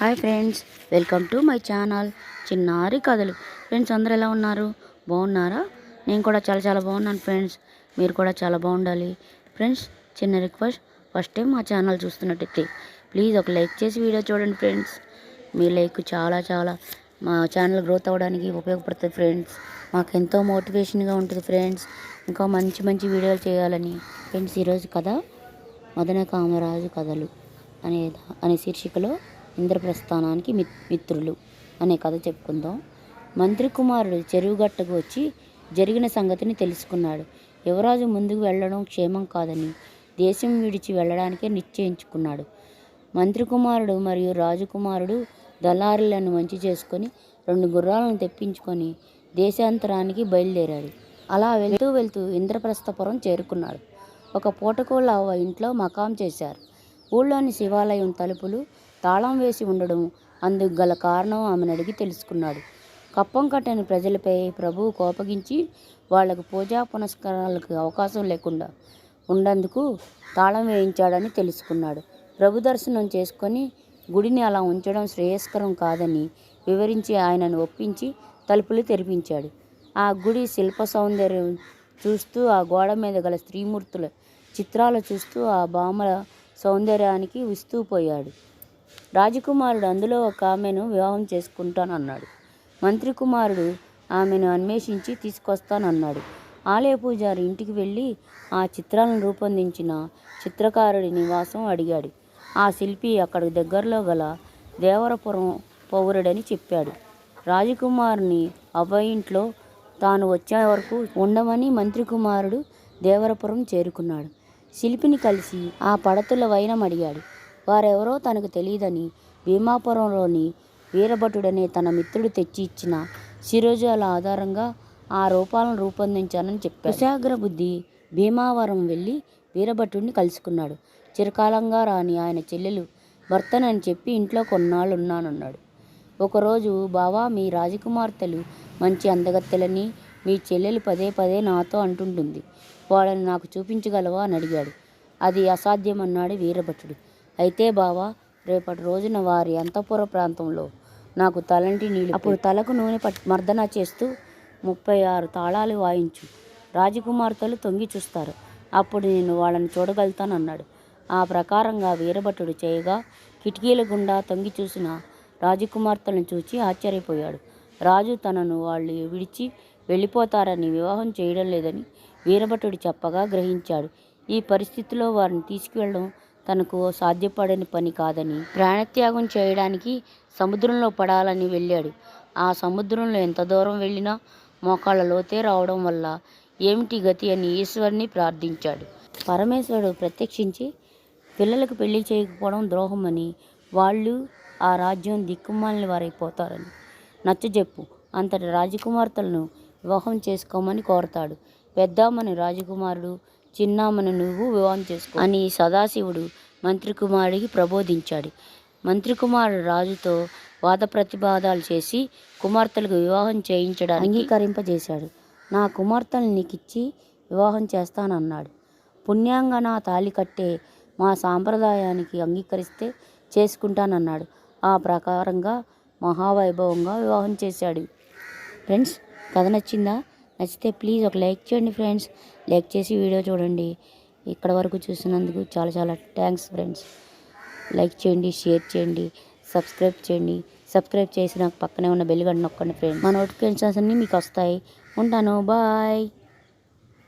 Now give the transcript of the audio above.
Hi friends welcome to my channel. చిన్నారి కథలు. Friends అందరు ఎలా ఉన్నారు? బాగున్నారా? నేను కూడా చాలా చాలా బాగున్నాను ఫ్రెండ్స్. మీరు కూడా చాలా బాగుండాలి. ఫ్రెండ్స్ చిన్న రిక్వెస్ట్. ఫస్ట్ టైం మా ఛానల్ చూస్తున్నట్టయితే ప్లీజ్ ఒక లైక్ చేసి వీడియో చూడండి ఫ్రెండ్స్. మీ లైక్ చాలా చాలా మా ఛానల్ గ్రోత్ అవ్వడానికి ఉపయోగపడుతుంది ఫ్రెండ్స్. మాకు ఎంతో మోటివేషన్గా ఉంటుంది ఫ్రెండ్స్. ఇంకా మంచి మంచి వీడియోలు చేయాలని. ఫ్రెండ్స్ ఈరోజు కథ మదన కామరాజు కథలు అనే అనే శీర్షికలో ఇంద్రప్రస్థానానికి మిత్ మిత్రులు అనే కథ చెప్పుకుందాం. మంత్రి కుమారుడు చెరువుగట్టకు వచ్చి జరిగిన సంగతిని తెలుసుకున్నాడు. యువరాజు ముందుకు వెళ్ళడం క్షేమం కాదని దేశం విడిచి వెళ్ళడానికే నిశ్చయించుకున్నాడు. మంత్రి కుమారుడు మరియు రాజకుమారుడు దళారులను మంచి చేసుకొని రెండు గుర్రాలను తెప్పించుకొని దేశాంతరానికి బయలుదేరాడు. అలా వెళ్తూ వెళ్తూ ఇంద్రప్రస్థపురం చేరుకున్నాడు. ఒక పూటకోళ్ళ ఇంట్లో మకాం చేశారు. ఊళ్ళోని శివాలయం తలుపులు తాళం వేసి ఉండడం అందుకు గల కారణం ఆమెను అడిగి తెలుసుకున్నాడు. కప్పం కట్టని ప్రజలపై ప్రభువు కోపగించి వాళ్ళకు పూజా పునస్కారాలకు అవకాశం లేకుండా ఉండేందుకు తాళం వేయించాడని తెలుసుకున్నాడు. ప్రభు దర్శనం చేసుకొని గుడిని అలా ఉంచడం శ్రేయస్కరం కాదని వివరించి ఆయనను ఒప్పించి తలుపులు తెరిపించాడు. ఆ గుడి శిల్ప సౌందర్యం చూస్తూ ఆ గోడ మీద గల స్త్రీమూర్తుల చిత్రాలు చూస్తూ ఆ భామల సౌందర్యానికి విస్తూ పోయాడు రాజకుమారుడు అందులో ఒక ఆమెను వివాహం చేసుకుంటానన్నాడు. మంత్రి కుమారుడు ఆమెను అన్వేషించి తీసుకొస్తానన్నాడు. ఆలయ పూజారి ఇంటికి వెళ్ళి ఆ చిత్రాలను రూపొందించిన చిత్రకారుడి నివాసం అడిగాడు. ఆ శిల్పి అక్కడ దగ్గరలో గల దేవరపురం పౌరుడని చెప్పాడు. రాజకుమారుని అబ్బాయి ఇంట్లో తాను వచ్చే వరకు ఉండమని మంత్రి కుమారుడు దేవరపురం చేరుకున్నాడు. శిల్పిని కలిసి ఆ పడతుల వైనం అడిగాడు. వారెవరో తనకు తెలియదని భీమాపురంలోని వీరభటుడనే తన మిత్రుడు తెచ్చి ఇచ్చిన శిరోజాల ఆధారంగా ఆ రూపాలను రూపొందించానని చెప్పాడు. కుశాగ్ర బుద్ధి భీమావరం వెళ్ళి వీరభటుడిని కలుసుకున్నాడు. చిరకాలంగా రాని ఆయన చెల్లెలు భర్తనని చెప్పి ఇంట్లో కొన్నాళ్ళు ఉన్నానన్నాడు ఒకరోజు బావా మీ రాజకుమార్తెలు మంచి అందగత్తెలని మీ చెల్లెలు పదే పదే నాతో అంటుంటుంది. వాళ్ళని నాకు చూపించగలవా? అని అడిగాడు. అది అసాధ్యమన్నాడు వీరభటుడు. అయితే బావా రేపటి రోజున వారి అంతఃపుర ప్రాంతంలో నాకు తలంటి నీళ్ళు అప్పుడు తలకు నూనె పట్ మర్దన చేస్తూ ముప్పై ఆరు తాళాలు వాయించు. రాజకుమార్తెలు తొంగి చూస్తారు. అప్పుడు నేను వాళ్ళని చూడగలుగుతానన్నాడు. ఆ ప్రకారంగా వీరభటుడు చేయగా కిటికీల గుండా తొంగి చూసిన రాజకుమార్తెలను చూచి ఆశ్చర్యపోయాడు. రాజు తనను వాళ్ళు విడిచి వెళ్ళిపోతారని వివాహం చేయడం లేదని వీరభటుడు చెప్పగా గ్రహించాడు. ఈ పరిస్థితిలో వారిని తీసుకువెళ్ళడం తనకు సాధ్యపడని పని కాదని ప్రాణత్యాగం చేయడానికి సముద్రంలో పడాలని వెళ్ళాడు. ఆ సముద్రంలో ఎంత దూరం వెళ్ళినా మోకాళ్ళ లోతే రావడం వల్ల ఏమిటి గతి అని ఈశ్వరుని ప్రార్థించాడు. పరమేశ్వరుడు ప్రత్యక్షించి పిల్లలకు పెళ్ళి చేయకపోవడం ద్రోహమని వాళ్ళు ఆ రాజ్యం దిక్కుమాలని వారైపోతారని నచ్చజెప్పు. అంతటి రాజకుమార్తెలను వివాహం చేసుకోమని కోరతాడు. పెద్దామని రాజకుమారుడు చిన్నామను నువ్వు వివాహం చేసుకో అని సదాశివుడు మంత్రి కుమారుడికి ప్రబోధించాడు. మంత్రికుమారుడు రాజుతో వాద ప్రతిపాదాలు చేసి కుమార్తెలకు వివాహం చేయించడానికి అంగీకరింపజేశాడు. నా కుమార్తెలు నీకిచ్చి వివాహం చేస్తానన్నాడు. పుణ్యాంగన తాలి కట్టే మా సాంప్రదాయానికి అంగీకరిస్తే చేసుకుంటానన్నాడు. ఆ ప్రకారంగా మహావైభవంగా వివాహం చేశాడు. ఫ్రెండ్స్ కథ నచ్చిందా? నచ్చితే ప్లీజ్ ఒక లైక్ చేయండి ఫ్రెండ్స్. లైక్ చేసి వీడియో చూడండి. ఇక్కడ వరకు చూసినందుకు చాలా చాలా థ్యాంక్స్ ఫ్రెండ్స్. లైక్ చేయండి షేర్ చేయండి సబ్స్క్రైబ్ చేయండి. సబ్స్క్రైబ్ చేసి నాకు పక్కనే ఉన్న బెల్ గంట నొక్కండి ఫ్రెండ్స్. మా నోటిఫికేషన్స్ అన్నీ మీకు వస్తాయి. ఉంటాను. బాయ్.